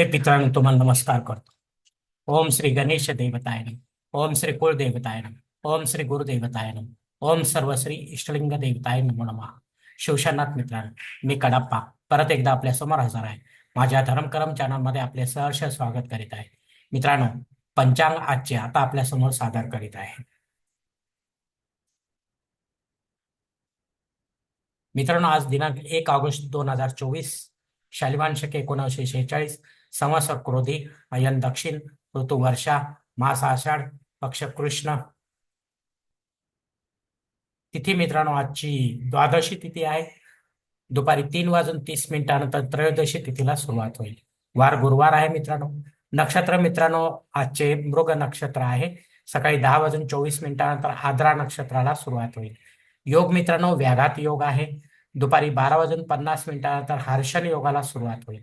हे पितरांनो तुम्हाला नमस्कार करतो. ओम श्री गणेश देवताय नम. ओम श्री कुलदेवताय नम. ओम श्री गुरुदेवताय नम. ओम सर्व श्री इष्टलिंग देवताय नमो शिवशनाथ मित्रांनो मी कडप्पा. परत एकदा आपल्यासमोर हजर आहे. माझ्या धर्मकरम चॅनलमध्ये आपले सहर्ष स्वागत करीत आहे. मित्रांनो पंचांग आजचे आता आपल्यासमोर सादर करीत आहे. मित्रांनो आज दिनांक एक ऑगस्ट दोन हजार चोवीस. शालिवान शके एकोणीसशे शेहेचाळीस. समस क्रोधी अयन दक्षिण ऋतू वर्षा मास आषाढ पक्ष कृष्ण। तिथी मित्रांनो आजची द्वादशी तिथी आहे. दुपारी तीन वाजून तीस मिनिटानंतर त्रयोदशी तिथीला सुरुवात होईल. वार गुरुवार आहे मित्रांनो. नक्षत्र मित्रांनो आजचे मृग नक्षत्र आहे. सकाळी दहा वाजून चोवीस मिनिटानंतर आद्रा नक्षत्राला सुरुवात होईल. योग मित्रांनो व्याघात योग आहे. दुपारी बारा वाजून पन्नास मिनिटानंतर हर्षण योगाला सुरुवात होईल.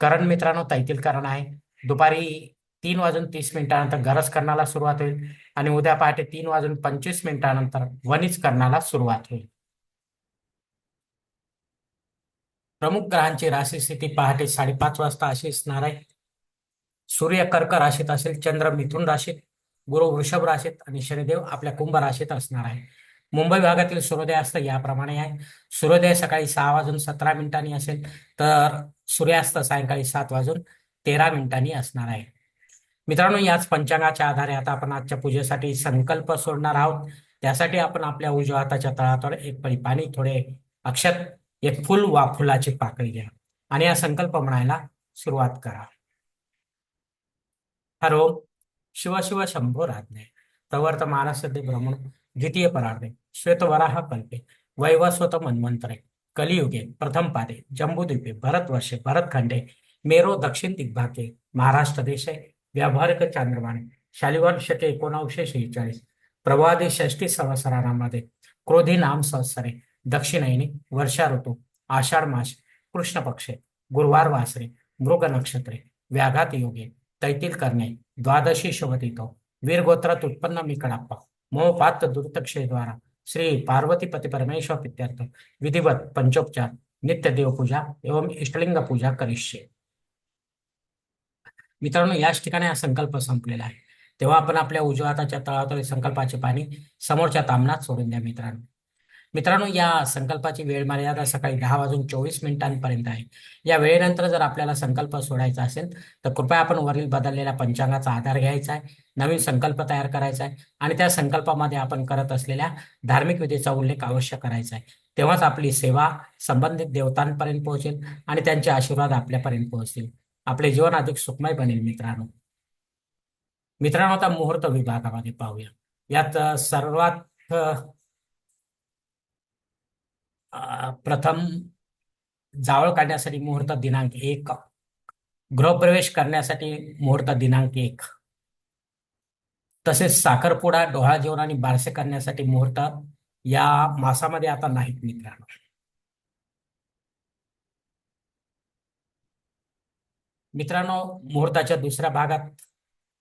करण मित्रांनो तैतील करण आहे. दुपारी तीन वाजून तीस मिनिटानंतर गरज करण्याला सुरुवात होईल आणि उद्या पहाटे तीन वाजून पंचवीस मिनिटानंतर वनिज करण्याला सुरुवात होईल. प्रमुख ग्रहांची राशी स्थिती पहाटे साडेपाच वाजता अशी असणार आहे. सूर्य कर्क राशीत असेल चंद्र मिथुन राशीत गुरु वृषभ राशीत आणि शनिदेव आपल्या कुंभ राशीत असणार आहे. मुंबई भागातील सूर्योदयास्त याप्रमाणे आहे. सूर्योदय सकाळी सहा वाजून सतरा मिनिटांनी असेल तर सूर्यास्त सायंकाळी सात वाजून तेरा मिनिटांनी असणार आहे. मित्रांनो याच पंचांगाच्या आधारे आता आपण आजच्या पूजेसाठी संकल्प सोडणार आहोत. त्यासाठी आपण आपल्या उजव्या हाताच्या तळातळ एक पळी पाणी थोडे अक्षत एक फुल वा फुलाची पाकळी घ्या. आणि या संकल्प म्हणायला सुरुवात करा. हरो शिव शिव शंभो राज्ञे. तवर्त मानस ब्रह्मण. द्वितीय परार्धे श्वेतवराह कल्पे वैवस्वत मन्वंतरे कलियुगे प्रथम पादे जम्बूद्वीपे भरतवर्षे भरतखंडे मेरो दक्षिण दिग्भागे महाराष्ट्र देशे व्यावहारिक चांद्रमाने शालिवान शके शेहेचाळीस प्रवादी षष्टी संवत्सरामध्ये क्रोधी नाम संवत्सरे दक्षिणैनी वर्षा ऋतू आषाढ मास कृष्ण पक्षे गुरुवार वासरे मृग नक्षत्रे व्याघात योगे तैतील करणे द्वादशी शुभतिथो वीरगोत्रात उत्पन्न मी कडाप्पा। मोहपात्र दुर्तक्षय द्वारा श्री पार्वतीपती परमेश्वर प्रित्यर्थ विधिवत पंचोपचार नित्य देवपूजा एवं इष्टलिंग पूजा करिष्ये. मित्रांनो याच ठिकाणी हा संकल्प संपलेला आहे. तेव्हा आपण आपल्या उजव्या हाताच्या तळावर संकल्पाचे पाणी समोरच्या तामनात सोडून द्या मित्रांनो. मित्रांनो या संकल्पाची वेळ मर्यादा सकाळी दहा वाजून चोवीस मिनिटांपर्यंत आहे. या वेळेनंतर जर आपल्याला संकल्प सोडायचा असेल तर कृपया आपण वरील बदललेल्या पंचांगाचा आधार घ्यायचा आहे नवीन संकल्प तयार करायचा आहे आणि त्या संकल्पामध्ये आपण करत असलेल्या धार्मिक विधीचा उल्लेख अवश्य करायचा आहे. तेव्हाच आपली सेवा संबंधित देवतांपर्यंत पोहोचेल आणि त्यांचे आशीर्वाद आपल्यापर्यंत पोहोचतील. आपले जीवन अधिक सुखमय बनेल मित्रांनो. मित्रांनो आता मुहूर्त विभागामध्ये पाहूया. यात सर्वात प्रथम जावळ काढण्यासाठी मुहूर्त दिनांक एक. गृहप्रवेश करण्यासाठी मुहूर्त दिनांक एक. तसेच साखरपुडा डोहाळ जेवण आणि बारसे करण्यासाठी मुहूर्त या मासामध्ये आता नाहीत मित्रांनो. मित्रांनो मुहूर्ताच्या दुसऱ्या भागात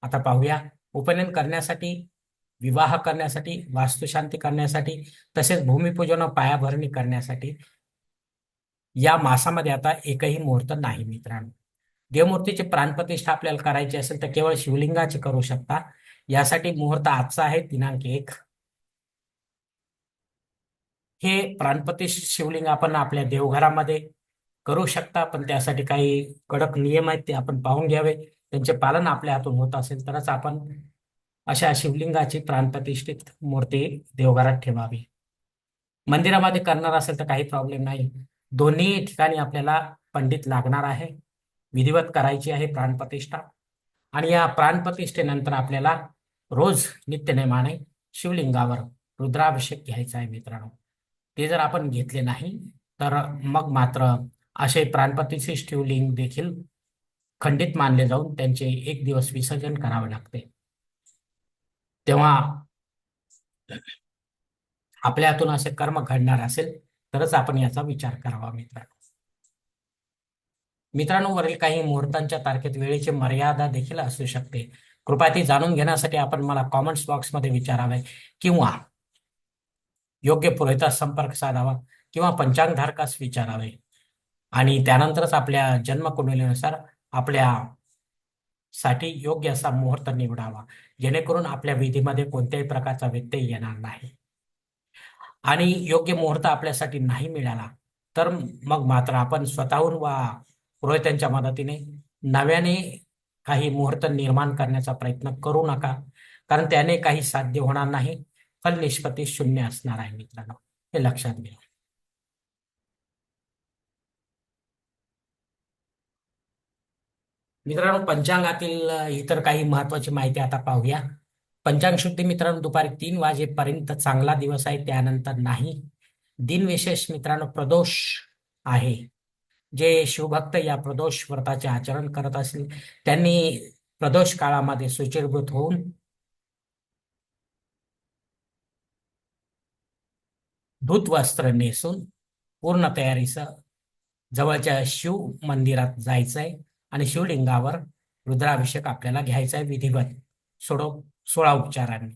आता पाहूया. उपनयन करण्यासाठी विवाह करण्यासाठी वास्तुशांती करण्यासाठी तसेच भूमिपूजन व पायाभरणी करण्यासाठी या मासामध्ये आता एकही मुहूर्त नाही मित्रांनो. देवमूर्तीची प्राणप्रतिष्ठा आपल्याला करायची असेल तर केवळ शिवलिंगाची करू शकता. यासाठी मुहूर्त आजचा आहे दिनांक एक. हे प्राणप्रतिष्ठित शिवलिंग आपण आपल्या देवघरामध्ये करू शकता पण त्यासाठी काही कडक नियम आहेत ते आपण पाहून घ्यावे. त्यांचे पालन आपल्या हातून होत असेल तरच आपण अशा शिवलिंगाची प्राणप्रतिष्ठित मूर्ती देवघरात ठेवावी. मंदिरामध्ये करणार असेल तर काही प्रॉब्लेम नाही. दोन्ही ठिकाणी आपल्याला पंडित लागणार आहे. विधिवत करायची आहे प्राणप्रतिष्ठा. आणि या प्राणप्रतिष्ठेनंतर आपल्याला रोज नित्यनेमाने शिवलिंगावर रुद्राभिषेक घ्यायचा आहे मित्रांनो. ते जर आपण घेतले नाही तर मग मात्र असे प्राणप्रतिष्ठित शिवलिंग देखील खंडित मानले जाऊन त्यांचे एक दिवस विसर्जन करावे लागते. तेव्हा आपल्या हातून असे कर्म घडणार असेल तरच आपण याचा विचार करावा मित्रांनो. मित्रांनो वरील काही मुहूर्तांच्या तारखेत वेळेची मर्यादा देखील असू शकते. कृपया ती जाणून घेण्यासाठी आपण मला कॉमेंट्स बॉक्समध्ये विचारावे. किंवा योग्य पुरोहितास संपर्क साधावा किंवा पंचांगधारकास विचारावे. आणि त्यानंतरच आपल्या जन्मकुंडलीनुसार आपल्या साठी योग्य असा मुहूर्त निवडावा जेणेकरून आपल्या विधीमध्ये कोणत्याही प्रकारचा व्यत्यय येणार नाही. आणि योग्य मुहूर्त आपल्यासाठी नाही मिळाला तर मग मात्र आपण स्वतःहून वा पुरोहितांच्या मदतीने नव्याने काही मुहूर्त निर्माण करण्याचा प्रयत्न करू नका कारण त्याने काही साध्य होणार नाही. फल निष्पत्ती शून्य असणार आहे मित्रांनो. हे लक्षात घ्या. मित्रांनो पंचांगातील इतर काही महत्वाची माहिती आता पाहूया. पंचांग शुद्धी मित्रांनो दुपारी तीन वाजेपर्यंत चांगला दिवस आहे त्यानंतर नाही. दिनविशेष मित्रांनो प्रदोष आहे. जे शिवभक्त या प्रदोष व्रताचे आचरण करत असतील त्यांनी प्रदोष काळामध्ये सुचिरभूत होऊन धूत वस्त्र नेसून पूर्ण तयारीसह जवळच्या शिव मंदिरात जायचंय. आणि शिवलिंगावर रुद्राभिषेक आपल्याला घ्यायचा आहे विधिवत. सोडो सोळा उपचारांनी.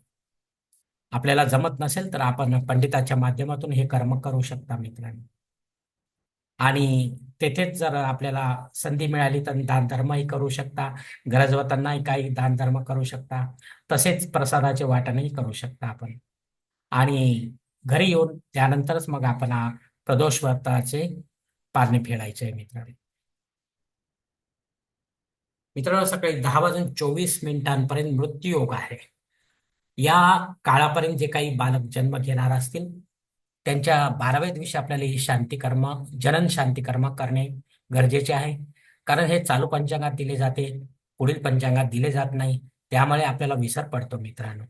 आपल्याला जमत नसेल तर आपण पंडिताच्या माध्यमातून हे कर्म करू शकता मित्रांनो. आणि तेथेच जर आपल्याला संधी मिळाली तर दान धर्मही करू शकता गरजवतांनाही काही दान धर्म करू शकता तसेच प्रसादाचे वाटणही करू शकता आपण. आणि घरी येऊन त्यानंतरच मग आपण प्रदोष व्रताचे पारणे फेडायचे आहे मित्रांनो. मित्रांनो सकाळी दहा वाजून चोवीस मिनिटांपर्यंत मृत्यूयोग आहे. या काळापर्यंत जे काही बालक जन्म घेणार असतील त्यांच्या बाराव्या दिवशी आपल्याला ही शांतीकर्म जनन शांतीकर्म करणे गरजेचे आहे. कारण हे चालू पंचांगात दिले जाते पुढील पंचांगात दिले जात नाही त्यामुळे आपल्याला विसर पडतो मित्रांनो.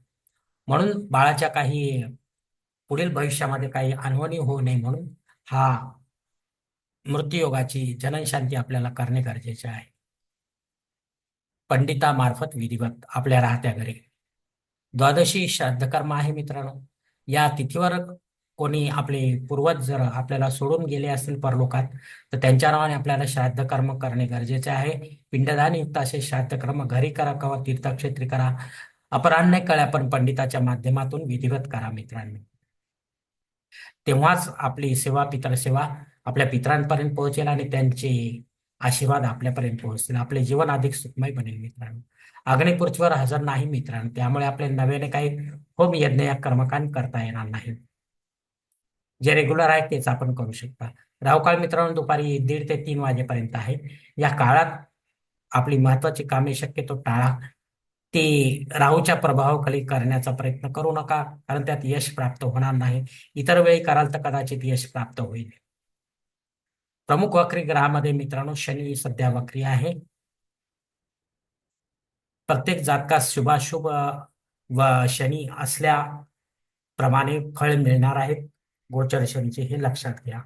म्हणून बाळाच्या काही पुढील भविष्यामध्ये काही अनवणी होऊ नये म्हणून हा मृत्यूयोगाची जनन शांती आपल्याला करणे गरजेचे आहे. पंडितामार्फत विधिवत आपल्या राहत्या घरी. द्वादशी श्राद्ध कर्म आहे मित्रांनो. या तिथीवर कोणी आपले पूर्वज जर आपल्याला सोडून गेले असतील परलोकात तर त्यांच्या नावाने आपल्याला श्राद्ध कर्म करणे गरजेचे आहे. पिंडदान युक्त असे श्राद्ध कर्म घरी करा किंवा तीर्थक्षेत्री करा. अपराह्न कळ्या पण पंडिताच्या माध्यमातून विधिवत करा मित्रांनो. तेव्हाच आपली सेवा पितर सेवा आपल्या पितरांपर्यंत पोहोचेल आणि त्यांचे आशीर्वाद आपल्यापर्यंत पोहोचतील. आपले जीवन अधिक सुखमय बनेल मित्रांनो. अग्निपृथ्वीवर हजर नाही मित्रांनो. त्यामुळे आपले नव्याने काही होम यज्ञ या कर्मकांड करता येणार नाही. जे रेग्युलर आहे तेच आपण करू शकता. रावकाळ मित्रांनो दुपारी दीड ते तीन वाजेपर्यंत आहे. या काळात आपली महत्वाची कामे शक्यतो टाळा. ते राहूच्या प्रभावाखाली करण्याचा प्रयत्न करू नका. कारण त्यात यश प्राप्त होणार नाही. इतर वेळी कराल तर कदाचित यश प्राप्त होईल. प्रमुख वक्री ग्रहामध्ये मित्रांनो शनी सध्या वक्री आहे. प्रत्येक जातकास शुभाशुभ व शनी असल्याप्रमाणे फळ मिळणार आहेत. गोचर शनीचे हे लक्षात घ्या.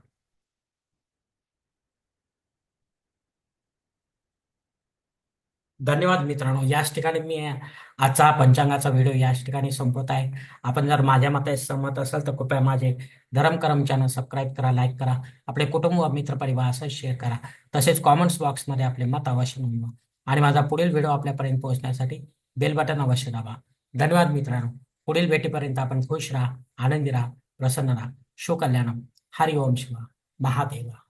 धन्यवाद मित्रांनो. याच ठिकाणी मी आजचा पंचांगाचा व्हिडिओ याच ठिकाणी संपवत आहे. आपण जर माझ्या मते सहमत असाल तर कृपया माझे धरम करम चॅनल सबस्क्राईब करा लाईक करा. आपले कुटुंब व मित्रपरिवार असं शेअर करा. तसेच कॉमेंट्स बॉक्समध्ये आपले मत अवश्य नोंदवा. आणि माझा पुढील व्हिडिओ आपल्यापर्यंत पोहोचण्यासाठी बेल बटन अवश्य दाबा. धन्यवाद मित्रांनो. पुढील भेटीपर्यंत आपण खुश राहा आनंदी राहा प्रसन्न राहा. शुकल्याणम हरि ओम शिवा महादेवा.